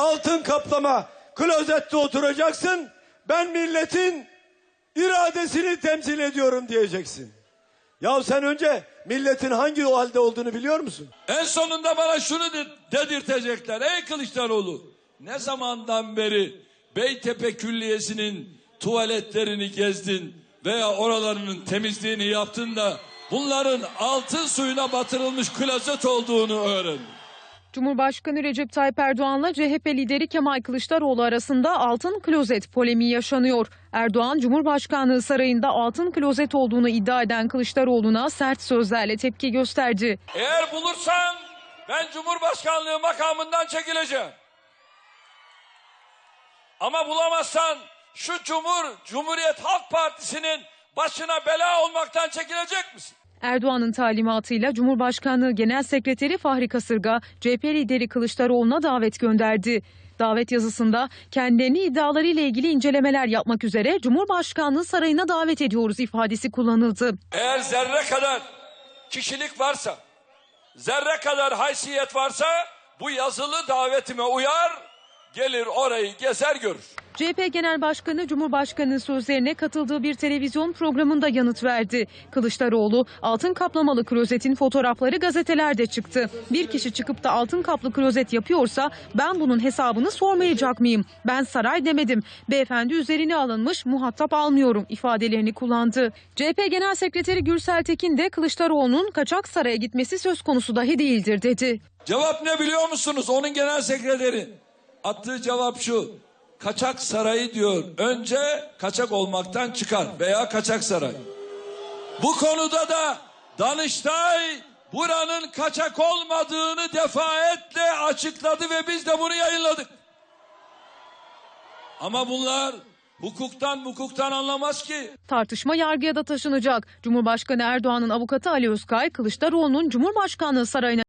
altın kaplama klozette oturacaksın. Ben milletin iradesini temsil ediyorum diyeceksin. Ya sen önce milletin hangi o halde olduğunu biliyor musun? En sonunda bana şunu de- dedirtecekler. Ey Kılıçdaroğlu ne zamandan beri Beytepe Külliyesi'nin tuvaletlerini gezdin veya oralarının temizliğini yaptın da bunların altın suyuna batırılmış klozet olduğunu öğrendin. Cumhurbaşkanı Recep Tayyip Erdoğan'la CHP lideri Kemal Kılıçdaroğlu arasında altın klozet polemiği yaşanıyor. Erdoğan, Cumhurbaşkanlığı sarayında altın klozet olduğunu iddia eden Kılıçdaroğlu'na sert sözlerle tepki gösterdi. Eğer bulursan ben Cumhurbaşkanlığı makamından çekileceğim. Ama bulamazsan şu Cumhur Cumhuriyet Halk Partisi'nin başına bela olmaktan çekilecek misin? Erdoğan'ın talimatıyla Cumhurbaşkanlığı Genel Sekreteri Fahri Kasırga, CHP lideri Kılıçdaroğlu'na davet gönderdi. Davet yazısında kendilerini iddialarıyla ilgili incelemeler yapmak üzere Cumhurbaşkanlığı sarayına davet ediyoruz ifadesi kullanıldı. Eğer zerre kadar kişilik varsa, zerre kadar haysiyet varsa bu yazılı davetime uyar, gelir orayı gezer görür. CHP Genel Başkanı Cumhurbaşkanı sözlerine katıldığı bir televizyon programında yanıt verdi. Kılıçdaroğlu altın kaplamalı klozetin fotoğrafları gazetelerde çıktı. Bir kişi çıkıp da altın kaplı klozet yapıyorsa ben bunun hesabını sormayacak mıyım? Ben saray demedim. Beyefendi üzerine alınmış muhatap almıyorum ifadelerini kullandı. CHP Genel Sekreteri Gürsel Tekin de Kılıçdaroğlu'nun kaçak saraya gitmesi söz konusu dahi değildir dedi. Cevap ne biliyor musunuz? Onun genel sekreteri. Attığı cevap şu. Kaçak sarayı diyor. Önce kaçak olmaktan çıkar veya kaçak saray. Bu konuda da Danıştay buranın kaçak olmadığını defaatle açıkladı ve biz de bunu yayınladık. Ama bunlar hukuktan hukuktan anlamaz ki. Tartışma yargıya da taşınacak. Cumhurbaşkanı Erdoğan'ın avukatı Ali Özkay, Kılıçdaroğlu'nun Cumhurbaşkanlığı sarayına